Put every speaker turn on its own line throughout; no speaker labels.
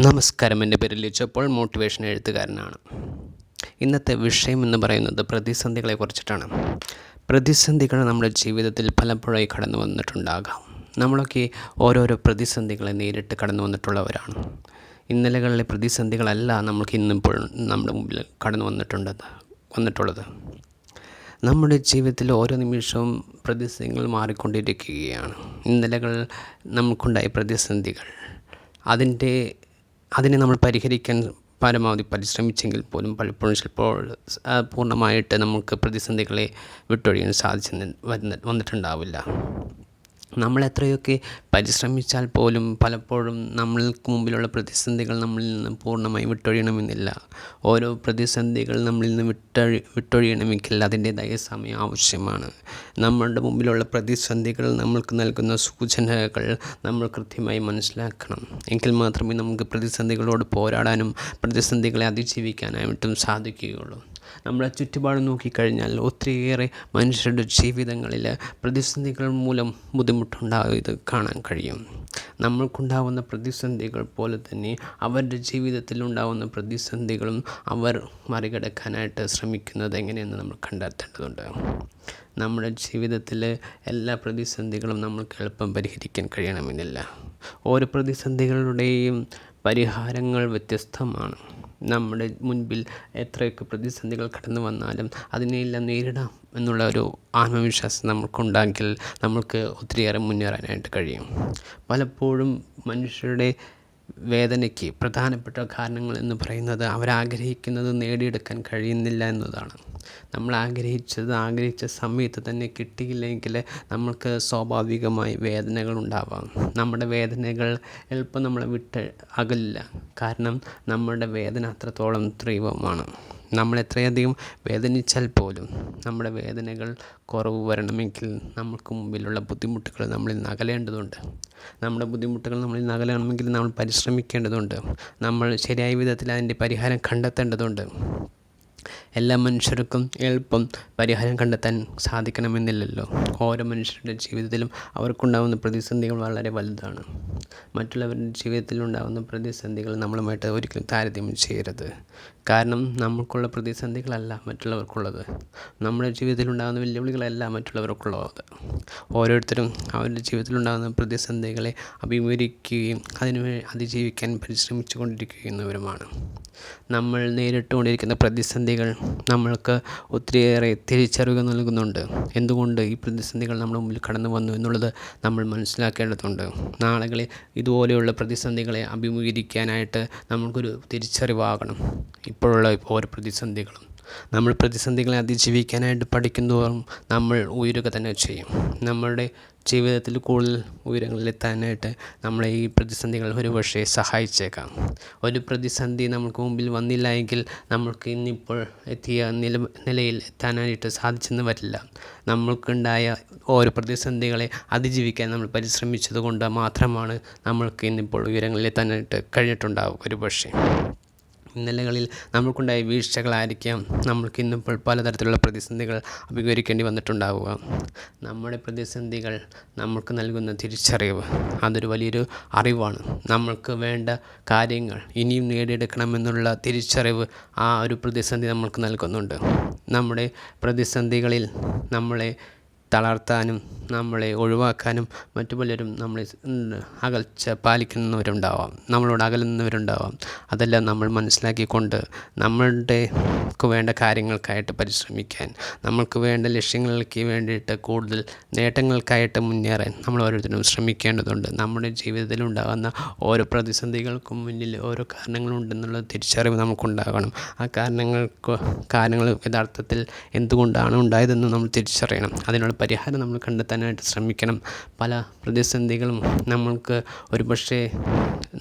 നമസ്കാരം. എന്റെ പേര് ലിച്ചപ്പോൾ മോട്ടിവേഷൻ എഴുത്തുകാരനാണ്. ഇന്നത്തെ വിഷയം എന്ന് പറയുന്നത് പ്രതിസന്ധികളെ കുറിച്ചിട്ടാണ്. പ്രതിസന്ധികൾ നമ്മുടെ ജീവിതത്തിൽ പലപ്പോഴായി കടന്നു വന്നിട്ടുണ്ടാകാം. നമ്മളൊക്കെ ഓരോരോ പ്രതിസന്ധികളെ നേരിട്ട് കടന്നു വന്നിട്ടുള്ളവരാണ്. ഇന്നലകളിലെ പ്രതിസന്ധികളല്ല നമുക്ക് ഇന്നിപ്പോൾ നമ്മുടെ മുമ്പിൽ കടന്നു വന്നിട്ടുണ്ടത് വന്നിട്ടുള്ളത്. നമ്മുടെ ജീവിതത്തിൽ ഓരോ നിമിഷവും പ്രതിസന്ധികൾ മാറിക്കൊണ്ടിരിക്കുകയാണ്. ഇന്നലകൾ നമുക്കുണ്ടായ പ്രതിസന്ധികൾ അതിന്റെ അതിനെ നമ്മൾ പരിഹരിക്കാൻ പരമാവധി പരിശ്രമിച്ചെങ്കിൽ പോലും പലപ്പോഴും ചിലപ്പോൾ പൂർണമായിട്ട് നമുക്ക് പ്രതിസന്ധികളെ വിട്ടൊഴിയാൻ സാധിച്ചെന്ന് വന്നിട്ടുണ്ടാവില്ല. നമ്മൾ എത്രയൊക്കെ പരിശ്രമിച്ചാൽ പോലും പലപ്പോഴും നമ്മൾക്ക് മുമ്പിലുള്ള പ്രതിസന്ധികൾ നമ്മളിൽ നിന്ന് പൂർണമായി വിട്ടൊഴിയണമെന്നില്ല. ഓരോ പ്രതിസന്ധികൾ നമ്മളിൽ നിന്ന് വിട്ടൊഴി വിട്ടൊഴിയണമെങ്കിൽ അതിന്റേതായ സമയം ആവശ്യമാണ്. നമ്മളുടെ മുമ്പിലുള്ള പ്രതിസന്ധികൾ നമ്മൾക്ക് നൽകുന്ന സൂചനകൾ നമ്മൾ കൃത്യമായി മനസ്സിലാക്കണം. എങ്കിൽ മാത്രമേ നമുക്ക് പ്രതിസന്ധികളോട് പോരാടാനും പ്രതിസന്ധികളെ അതിജീവിക്കാനായിട്ടും സാധിക്കുകയുള്ളൂ. നമ്മുടെ ചുറ്റുപാട് നോക്കിക്കഴിഞ്ഞാൽ ഒത്തിരിയേറെ മനുഷ്യരുടെ ജീവിതങ്ങളിൽ പ്രതിസന്ധികൾ മൂലം ബുദ്ധിമുട്ടുണ്ടായത് കാണാൻ കഴിയും. നമ്മൾക്കുണ്ടാകുന്ന പ്രതിസന്ധികൾ പോലെ തന്നെ അവരുടെ ജീവിതത്തിൽ ഉണ്ടാകുന്ന പ്രതിസന്ധികളും അവർ മറികടക്കാനായിട്ട് ശ്രമിക്കുന്നത് എങ്ങനെയെന്ന് നമ്മൾ കണ്ടെത്തേണ്ടതുണ്ട്. നമ്മുടെ ജീവിതത്തിൽ എല്ലാ പ്രതിസന്ധികളും നമ്മൾക്ക് എളുപ്പം പരിഹരിക്കാൻ കഴിയണമെന്നില്ല. ഓരോ പ്രതിസന്ധികളുടെയും പരിഹാരങ്ങൾ വ്യത്യസ്തമാണ്. നമ്മുടെ മുൻപിൽ എത്രയൊക്കെ പ്രതിസന്ധികൾ കടന്നു വന്നാലും അതിനെയെല്ലാം നേരിടാം എന്നുള്ള ഒരു ആത്മവിശ്വാസം നമുക്കുണ്ടെങ്കിൽ നമുക്ക് ഒത്തിരിയേറെ മുന്നേറാനായിട്ട് കഴിയും. പലപ്പോഴും മനുഷ്യരുടെ വേദനയ്ക്ക് പ്രധാനപ്പെട്ട കാരണങ്ങൾ എന്ന് പറയുന്നത് അവരാഗ്രഹിക്കുന്നത് നേടിയെടുക്കാൻ കഴിയുന്നില്ല എന്നതാണ്. നമ്മൾ ആഗ്രഹിച്ചത് ആഗ്രഹിച്ച സമയത്ത് തന്നെ കിട്ടിയില്ലെങ്കിൽ നമ്മൾക്ക് സ്വാഭാവികമായി വേദനകൾ ഉണ്ടാവാം. നമ്മുടെ വേദനകൾ എളുപ്പം നമ്മളെ വിട്ട് അകലില്ല. കാരണം നമ്മുടെ വേദന അത്രത്തോളം തീവ്രമാണ്. നമ്മൾ എത്രയധികം വേദനിച്ചാൽ പോലും നമ്മുടെ വേദനകൾ കുറവ് വരണമെങ്കിൽ നമുക്ക് മുമ്പിലുള്ള ബുദ്ധിമുട്ടുകൾ നമ്മളിൽ നിന്ന് അകലേണ്ടതുണ്ട്. നമ്മുടെ ബുദ്ധിമുട്ടുകൾ നമ്മളിൽ നിന്ന് അകലണമെങ്കിൽ നമ്മൾ പരിശ്രമിക്കേണ്ടതുണ്ട്. നമ്മൾ ശരിയായ വിധത്തിൽ അതിന്റെ പരിഹാരം കണ്ടെത്തേണ്ടതുണ്ട്. എല്ലാ മനുഷ്യർക്കും എളുപ്പം പരിഹാരം കണ്ടെത്താൻ സാധിക്കണമെന്നില്ലല്ലോ. ഓരോ മനുഷ്യരുടെ ജീവിതത്തിലും അവർക്കുണ്ടാകുന്ന പ്രതിസന്ധികൾ വളരെ വലുതാണ്. മറ്റുള്ളവരുടെ ജീവിതത്തിൽ ഉണ്ടാകുന്ന പ്രതിസന്ധികൾ നമ്മളുമായിട്ട് ഒരിക്കലും താരതമ്യം ചെയ്യരുത്. കാരണം നമുക്കുള്ള പ്രതിസന്ധികളല്ല മറ്റുള്ളവർക്കുള്ളത്. നമ്മുടെ ജീവിതത്തിൽ ഉണ്ടാകുന്ന വെല്ലുവിളികളല്ല മറ്റുള്ളവർക്കുള്ളത്. ഓരോരുത്തരും അവരുടെ ജീവിതത്തിലുണ്ടാകുന്ന പ്രതിസന്ധികളെ അഭിമുഖീകരിക്കുകയും അതിനു അതിജീവിക്കാൻ പരിശ്രമിച്ചു കൊണ്ടിരിക്കുന്നവരുമാണ് നമ്മൾ നേരിട്ടുകൊണ്ടിരിക്കുന്ന പ്രതിസന്ധികൾ നമ്മൾക്ക് ഒത്തിരിയേറെ തിരിച്ചറിവ് നൽകുന്നുണ്ട്. എന്തുകൊണ്ട് ഈ പ്രതിസന്ധികൾ നമ്മുടെ മുമ്പിൽ കടന്നു വന്നു എന്നുള്ളത് നമ്മൾ മനസ്സിലാക്കേണ്ടതുണ്ട്. നാളുകളിൽ ഇതുപോലെയുള്ള പ്രതിസന്ധികളെ അഭിമുഖീകരിക്കാനായിട്ട് നമുക്കൊരു തിരിച്ചറിവാകണം. ഇപ്പോഴുള്ള ഓരോ പ്രതിസന്ധികളും. നമ്മൾ പ്രതിസന്ധികളെ അതിജീവിക്കാനായിട്ട് പഠിക്കുന്തോറും നമ്മൾ ഉയരുക തന്നെ ചെയ്യും. നമ്മളുടെ ജീവിതത്തിൽ കൂടുതൽ ഉയരങ്ങളിലെത്താനായിട്ട് നമ്മളെ ഈ പ്രതിസന്ധികൾ ഒരു പക്ഷേ സഹായിച്ചേക്കാം. ഒരു പ്രതിസന്ധി നമുക്ക് മുമ്പിൽ വന്നില്ല എങ്കിൽ നമ്മൾക്ക് ഇന്നിപ്പോൾ എത്തിയ നില നിലയിൽ എത്താനായിട്ട് സാധിച്ചെന്ന് വരില്ല. നമ്മൾക്കുണ്ടായ ഓരോ പ്രതിസന്ധികളെ അതിജീവിക്കാൻ നമ്മൾ പരിശ്രമിച്ചത് കൊണ്ട് മാത്രമാണ് നമ്മൾക്ക് ഇന്നിപ്പോൾ ഉയരങ്ങളിലെത്താനായിട്ട് കഴിഞ്ഞിട്ടുണ്ടാവുക ഒരു പക്ഷേ. ഇന്നലകളിൽ നമ്മൾക്കുണ്ടായ വീഴ്ചകളായിരിക്കാം നമ്മൾക്ക് ഇന്നിപ്പോൾ പലതരത്തിലുള്ള പ്രതിസന്ധികൾ അഭിമുഖീകരിക്കേണ്ടി വന്നിട്ടുണ്ടാവുക. നമ്മുടെ പ്രതിസന്ധികൾ നമ്മൾക്ക് നൽകുന്ന തിരിച്ചറിവ് അതൊരു വലിയൊരു അറിവാണ്. നമ്മൾക്ക് വേണ്ട കാര്യങ്ങൾ ഇനിയും നേടിയെടുക്കണമെന്നുള്ള തിരിച്ചറിവ് ആ ഒരു പ്രതിസന്ധി നമ്മൾക്ക് നൽകുന്നുണ്ട്. നമ്മുടെ പ്രതിസന്ധികളിൽ നമ്മളെ തളർത്താനും നമ്മളെ ഒഴിവാക്കാനും മറ്റു പലരും നമ്മളെ അകൽച്ച പാലിക്കുന്നവരുണ്ടാവാം. നമ്മളോട് അകലുന്നവരുണ്ടാവാം. അതെല്ലാം നമ്മൾ മനസ്സിലാക്കിക്കൊണ്ട് നമ്മളുടെ വേണ്ട കാര്യങ്ങൾക്കായിട്ട് പരിശ്രമിക്കാൻ നമ്മൾക്ക് വേണ്ട ലക്ഷ്യങ്ങൾക്ക് വേണ്ടിയിട്ട് കൂടുതൽ നേട്ടങ്ങൾക്കായിട്ട് മുന്നേറാൻ നമ്മൾ ഓരോരുത്തരും ശ്രമിക്കേണ്ടതുണ്ട്. നമ്മുടെ ജീവിതത്തിൽ ഉണ്ടാകുന്ന ഓരോ പ്രതിസന്ധികൾക്കും മുന്നിൽ ഓരോ കാരണങ്ങളുണ്ടെന്നുള്ള തിരിച്ചറിവ് നമുക്കുണ്ടാകണം. ആ കാരണങ്ങൾക്ക് കാരണങ്ങൾ യഥാർത്ഥത്തിൽ എന്തുകൊണ്ടാണ് ഉണ്ടായതെന്ന് നമ്മൾ തിരിച്ചറിയണം. അതിനുള്ള പരിഹാരം നമ്മൾ കണ്ടെത്താനായിട്ട് ശ്രമിക്കണം. പല പ്രതിസന്ധികളും നമ്മൾക്ക് ഒരുപക്ഷേ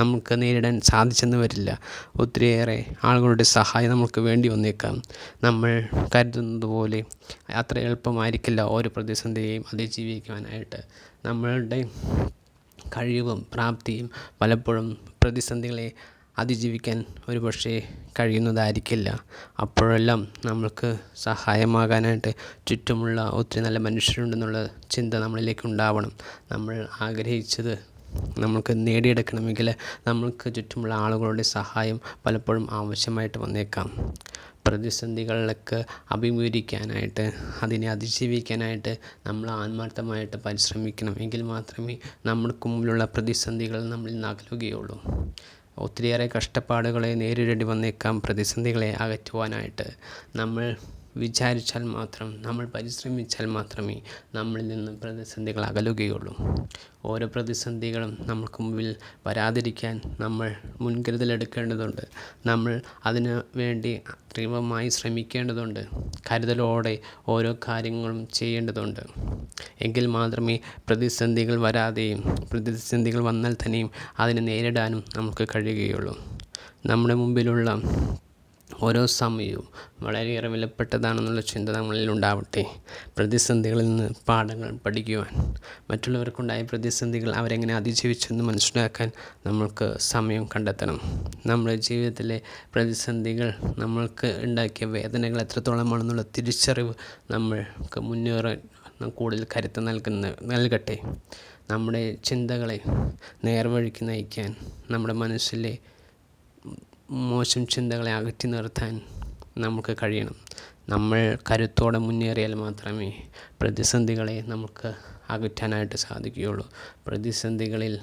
നമുക്ക് നേരിടാൻ സാധിച്ചെന്ന് വരില്ല ഒത്തിരിയേറെ ആളുകളുടെ സഹായം നമുക്ക് വേണ്ടി വന്നേക്കാം. നമ്മൾ കരുതുന്നത് പോലെ അത്ര എളുപ്പമായിരിക്കില്ല ഓരോ പ്രതിസന്ധിയെയും അതിജീവിക്കുവാനായിട്ട്. നമ്മളുടെ കഴിവും പ്രാപ്തിയും പലപ്പോഴും പ്രതിസന്ധികളെ അതിജീവിക്കാൻ ഒരു പക്ഷേ കഴിയുന്നതായിരിക്കില്ല. അപ്പോഴെല്ലാം നമ്മൾക്ക് സഹായമാകാനായിട്ട് ചുറ്റുമുള്ള ഒത്തിരി നല്ല മനുഷ്യരുണ്ടെന്നുള്ള ചിന്ത നമ്മളിലേക്ക് ഉണ്ടാവണം. നമ്മൾ ആഗ്രഹിച്ചത് നമുക്ക് നേടിയെടുക്കണമെങ്കിൽ നമ്മൾക്ക് ചുറ്റുമുള്ള ആളുകളുടെ സഹായം പലപ്പോഴും ആവശ്യമായിട്ട് വന്നേക്കാം. പ്രതിസന്ധികളിലൊക്കെ അഭിമുഖീകരിക്കാനായിട്ട് അതിനെ അതിജീവിക്കാനായിട്ട് നമ്മൾ ആത്മാർത്ഥമായിട്ട് പരിശ്രമിക്കണം. എങ്കിൽ മാത്രമേ നമ്മൾക്ക് മുമ്പിലുള്ള പ്രതിസന്ധികൾ നമ്മളിൽ നിന്ന് അകലുകയുള്ളൂ ഒത്തിരിയേറെ കഷ്ടപ്പാടുകളെ നേരിടേണ്ടി വന്നേക്കാം പ്രതിസന്ധികളെ അകറ്റുവാനായിട്ട് നമ്മൾ വിചാരിച്ചാൽ മാത്രം നമ്മൾ പരിശ്രമിച്ചാൽ മാത്രമേ നമ്മളിൽ നിന്ന് പ്രതിസന്ധികൾ അകലുകയുള്ളൂ. ഓരോ പ്രതിസന്ധികളും നമുക്ക് മുമ്പിൽ വരാതിരിക്കാൻ നമ്മൾ മുൻകരുതലെടുക്കേണ്ടതുണ്ട് നമ്മൾ അതിന് വേണ്ടി തീവ്രമായി ശ്രമിക്കേണ്ടതുണ്ട്. കരുതലോടെ ഓരോ കാര്യങ്ങളും ചെയ്യേണ്ടതുണ്ട്. എങ്കിൽ മാത്രമേ പ്രതിസന്ധികൾ വരാതെയും പ്രതിസന്ധികൾ വന്നാൽ തന്നെയും അതിനെ നേരിടാനും നമുക്ക് കഴിയുകയുള്ളൂ. നമ്മുടെ മുമ്പിലുള്ള ഓരോ സമയവും വളരെയേറെ വിലപ്പെട്ടതാണെന്നുള്ള ചിന്ത നമ്മളിൽ ഉണ്ടാവട്ടെ. പ്രതിസന്ധികളിൽ നിന്ന് പാഠങ്ങൾ പഠിക്കുവാൻ. മറ്റുള്ളവർക്കുണ്ടായ പ്രതിസന്ധികൾ അവരെങ്ങനെ അതിജീവിച്ചെന്ന് മനസ്സിലാക്കാൻ നമ്മൾക്ക് സമയം കണ്ടെത്തണം. നമ്മുടെ ജീവിതത്തിലെ പ്രതിസന്ധികൾ നമ്മൾക്ക് ഉണ്ടാക്കിയ വേദനകൾ എത്രത്തോളമാണെന്നുള്ള തിരിച്ചറിവ് നമ്മൾക്ക് മുന്നേറാൻ കൂടുതൽ കരുത്ത് നൽകുന്ന നൽകട്ടെ. നമ്മുടെ ചിന്തകളെ നേർവഴിക്ക് നയിക്കാൻ നമ്മുടെ മനസ്സിലെ മോശം ചിന്തകളെ അകറ്റി നിർത്താൻ നമുക്ക് കഴിയണം. നമ്മൾ കരുത്തോടെ മുന്നേറിയാൽ മാത്രമേ പ്രതിസന്ധികളെ നമുക്ക് അകറ്റാനായിട്ട് സാധിക്കുകയുള്ളൂ. പ്രതിസന്ധികളിൽ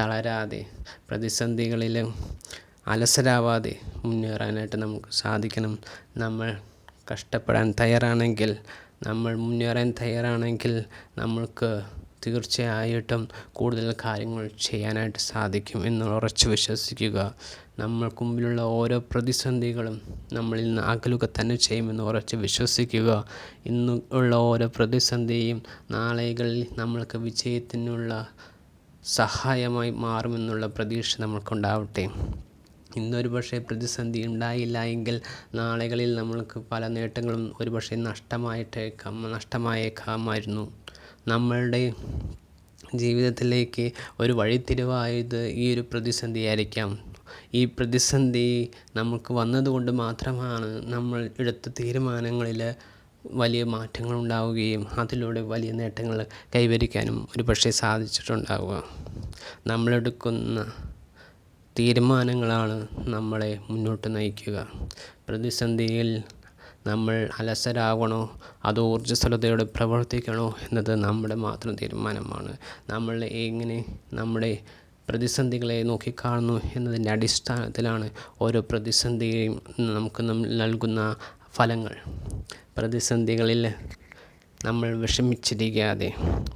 തളരാതെ പ്രതിസന്ധികളിൽ അലസരാവാതെ മുന്നേറാനായിട്ട് നമുക്ക് സാധിക്കണം. നമ്മൾ കഷ്ടപ്പെടാൻ തയ്യാറാണെങ്കിൽ നമ്മൾ മുന്നേറാൻ തയ്യാറാണെങ്കിൽ നമ്മൾക്ക് തീർച്ചയായിട്ടും കൂടുതൽ കാര്യങ്ങൾ ചെയ്യാനായിട്ട് സാധിക്കും എന്ന് ഉറച്ചു വിശ്വസിക്കുക. നമ്മൾക്ക് മുമ്പിലുള്ള ഓരോ പ്രതിസന്ധികളും നമ്മളിൽ നിന്ന് അകലുക തന്നെ ചെയ്യുമെന്ന് ഉറച്ച് വിശ്വസിക്കുക. ഇന്ന് ഉള്ള ഓരോ പ്രതിസന്ധിയും നാളെകളിൽ നമ്മൾക്ക് വിജയത്തിനുള്ള സഹായമായി മാറുമെന്നുള്ള പ്രതീക്ഷ നമ്മൾക്കുണ്ടാവട്ടെ. ഇന്നൊരു പക്ഷേ പ്രതിസന്ധി ഉണ്ടായില്ല എങ്കിൽ നാളുകളിൽ നമ്മൾക്ക് പല നേട്ടങ്ങളും ഒരുപക്ഷെ നഷ്ടമായിട്ടേക്കാം നഷ്ടമായേക്കാമായിരുന്നു. നമ്മളുടെ ജീവിതത്തിലേക്ക് ഒരു വഴിത്തിരിവായത് ഈ ഒരു പ്രതിസന്ധിയായിരിക്കാം. ഈ പ്രതിസന്ധി നമുക്ക് വന്നതുകൊണ്ട് മാത്രമാണ് നമ്മൾ എടുത്ത തീരുമാനങ്ങളിൽ വലിയ മാറ്റങ്ങൾ ഉണ്ടാവുകയും അതിലൂടെ വലിയ നേട്ടങ്ങൾ കൈവരിക്കാനും ഒരു പക്ഷേ സാധിച്ചിട്ടുണ്ടാവുക നമ്മളെടുക്കുന്ന തീരുമാനങ്ങളാണ് നമ്മളെ മുന്നോട്ട് നയിക്കുക. പ്രതിസന്ധിയിൽ നമ്മൾ അലസരാകണോ? അതോ ഊർജസ്വലതയോടെ പ്രവർത്തിക്കണോ എന്നത് നമ്മുടെ മാത്രം തീരുമാനമാണ്. നമ്മൾ എങ്ങനെ നമ്മുടെ പ്രതിസന്ധികളെ നോക്കിക്കാണുന്നു എന്നതിന്റെ അടിസ്ഥാനത്തിലാണ് ഓരോ പ്രതിസന്ധിയും നമുക്ക് നൽകുന്ന ഫലങ്ങൾ. പ്രതിസന്ധികളിൽ നമ്മൾ വിഷമിച്ചിരിക്കാതെ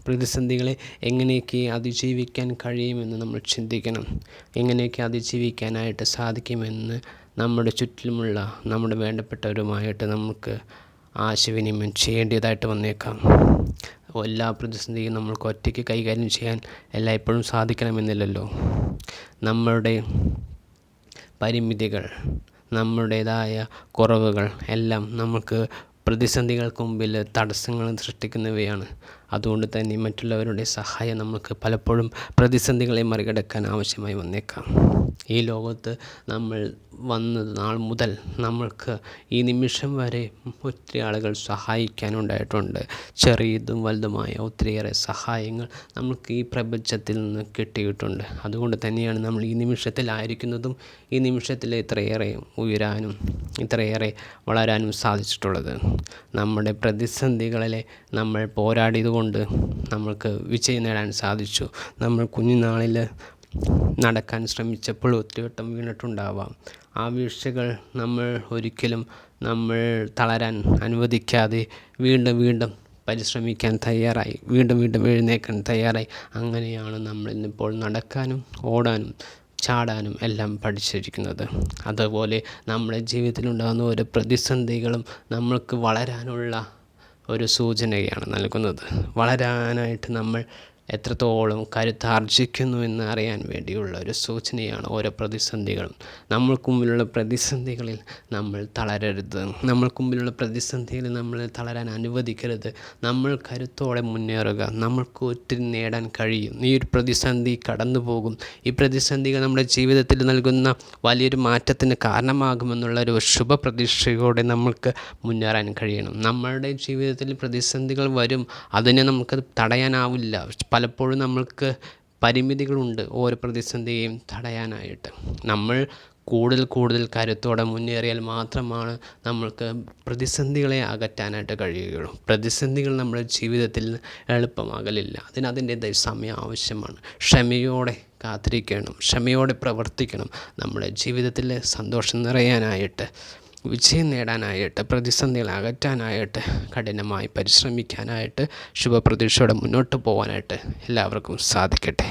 പ്രതിസന്ധികളെ എങ്ങനെയൊക്കെ അതിജീവിക്കാൻ കഴിയുമെന്ന് നമ്മൾ ചിന്തിക്കണം. എങ്ങനെയൊക്കെ അതിജീവിക്കാനായിട്ട് സാധിക്കുമെന്ന് നമ്മുടെ ചുറ്റിലുമുള്ള നമ്മുടെ വേണ്ടപ്പെട്ടവരുമായിട്ട് നമുക്ക് ആശയവിനിമയം ചെയ്യേണ്ടതായിട്ട് വന്നേക്കാം. എല്ലാ പ്രതിസന്ധിയും നമ്മൾക്ക് ഒറ്റയ്ക്ക് കൈകാര്യം ചെയ്യാൻ എല്ലായ്പ്പോഴും സാധിക്കണമെന്നില്ലല്ലോ. നമ്മളുടെ പരിമിതികൾ നമ്മുടേതായ കുറവുകൾ എല്ലാം നമുക്ക് പ്രതിസന്ധികൾക്ക് മുമ്പിൽ തടസ്സങ്ങൾ സൃഷ്ടിക്കുന്നവയാണ്. അതുകൊണ്ട് തന്നെ മറ്റുള്ളവരുടെ സഹായം നമുക്ക് പലപ്പോഴും പ്രതിസന്ധികളെ മറികടക്കാൻ ആവശ്യമായി വന്നേക്കാം. ഈ ലോകത്ത് നമ്മൾ വന്ന നാൾ മുതൽ നമ്മൾക്ക് ഈ നിമിഷം വരെ ഒത്തിരി ആളുകൾ സഹായിക്കാനുണ്ടായിട്ടുണ്ട്. ചെറിയതും വലുതുമായ ഒത്തിരിയേറെ സഹായങ്ങൾ നമുക്ക് ഈ പ്രപഞ്ചത്തിൽ നിന്ന് കിട്ടിയിട്ടുണ്ട്. അതുകൊണ്ട് തന്നെയാണ് നമ്മൾ ഈ നിമിഷത്തിലായിരിക്കുന്നതും ഈ നിമിഷത്തിൽ ഇത്രയേറെ ഉയരാനും ഇത്രയേറെ വളരാനും സാധിച്ചിട്ടുള്ളത്. നമ്മുടെ പ്രതിസന്ധികളിലെ നമ്മൾ പോരാടിയതുകൊണ്ട് നമ്മൾക്ക് വിജയം നേടാൻ സാധിച്ചു. നമ്മൾ കുഞ്ഞുനാളിൽ നടക്കാൻ ശ്രമിച്ചപ്പോൾ ഒത്തിരി വട്ടം വീണിട്ടുണ്ടാവാം. ആ വീഴ്ചകൾ നമ്മൾ ഒരിക്കലും നമ്മൾ തളരാൻ അനുവദിക്കാതെ വീണ്ടും വീണ്ടും പരിശ്രമിക്കാൻ തയ്യാറായി. വീണ്ടും വീണ്ടും എഴുന്നേൽക്കാൻ തയ്യാറായി. അങ്ങനെയാണ് നമ്മൾ ഇന്നിപ്പോൾ നടക്കാനും ഓടാനും ചാടാനും എല്ലാം പഠിച്ചിരിക്കുന്നത്. അതുപോലെ നമ്മുടെ ജീവിതത്തിലുണ്ടാകുന്ന ഓരോ പ്രതിസന്ധികളും നമ്മൾക്ക് വളരാനുള്ള ഒരു സൂചനയാണ് നൽകുന്നത്. വളരാനായിട്ട് നമ്മൾ എത്രത്തോളം കരുത്താർജിക്കുന്നു എന്ന് അറിയാൻ വേണ്ടിയുള്ള ഒരു സൂചനയാണ് ഓരോ പ്രതിസന്ധികളും. നമ്മൾക്ക് മുമ്പിലുള്ള പ്രതിസന്ധികളിൽ നമ്മൾ തളരരുത്. നമ്മൾക്ക് മുമ്പിലുള്ള പ്രതിസന്ധികളിൽ നമ്മൾ തളരാൻ അനുവദിക്കരുത്. നമ്മൾ കരുത്തോടെ മുന്നേറുക. നമ്മൾക്ക് ഒത്തിരി നേടാൻ കഴിയും. ഈ ഒരു പ്രതിസന്ധി കടന്നു പോകും. ഈ പ്രതിസന്ധികൾ നമ്മുടെ ജീവിതത്തിൽ നൽകുന്ന വലിയൊരു മാറ്റത്തിന് കാരണമാകുമെന്നുള്ള ഒരു ശുഭ പ്രതീക്ഷയോടെ നമ്മൾക്ക് മുന്നേറാൻ കഴിയണം. നമ്മളുടെ ജീവിതത്തിൽ പ്രതിസന്ധികൾ വരും. അതിനെ നമുക്ക് തടയാനാവില്ല. പലപ്പോഴും നമ്മൾക്ക് പരിമിതികളുണ്ട് ഓരോ പ്രതിസന്ധിയെയും തടയാനായിട്ട്. നമ്മൾ കൂടുതൽ കൂടുതൽ കരുത്തോടെ മുന്നേറിയാൽ മാത്രമാണ് നമ്മൾക്ക് പ്രതിസന്ധികളെ അകറ്റാനായിട്ട് കഴിയുകയുള്ളൂ. പ്രതിസന്ധികൾ നമ്മുടെ ജീവിതത്തിൽ എളുപ്പമാകലില്ല. അതിന് അതിന്റേതായ സമയം ആവശ്യമാണ്. ക്ഷമയോടെ കാത്തിരിക്കണം. ക്ഷമയോടെ പ്രവർത്തിക്കണം. നമ്മുടെ ജീവിതത്തിൽ സന്തോഷം നിറയാനായിട്ട്. വിജയം നേടാനായിട്ട് പ്രതിസന്ധികൾ അകറ്റാനായിട്ട് കഠിനമായി പരിശ്രമിക്കാനായിട്ട് ശുഭപ്രതീക്ഷയോടെ മുന്നോട്ട് പോകാനായിട്ട് എല്ലാവർക്കും സാധിക്കട്ടെ.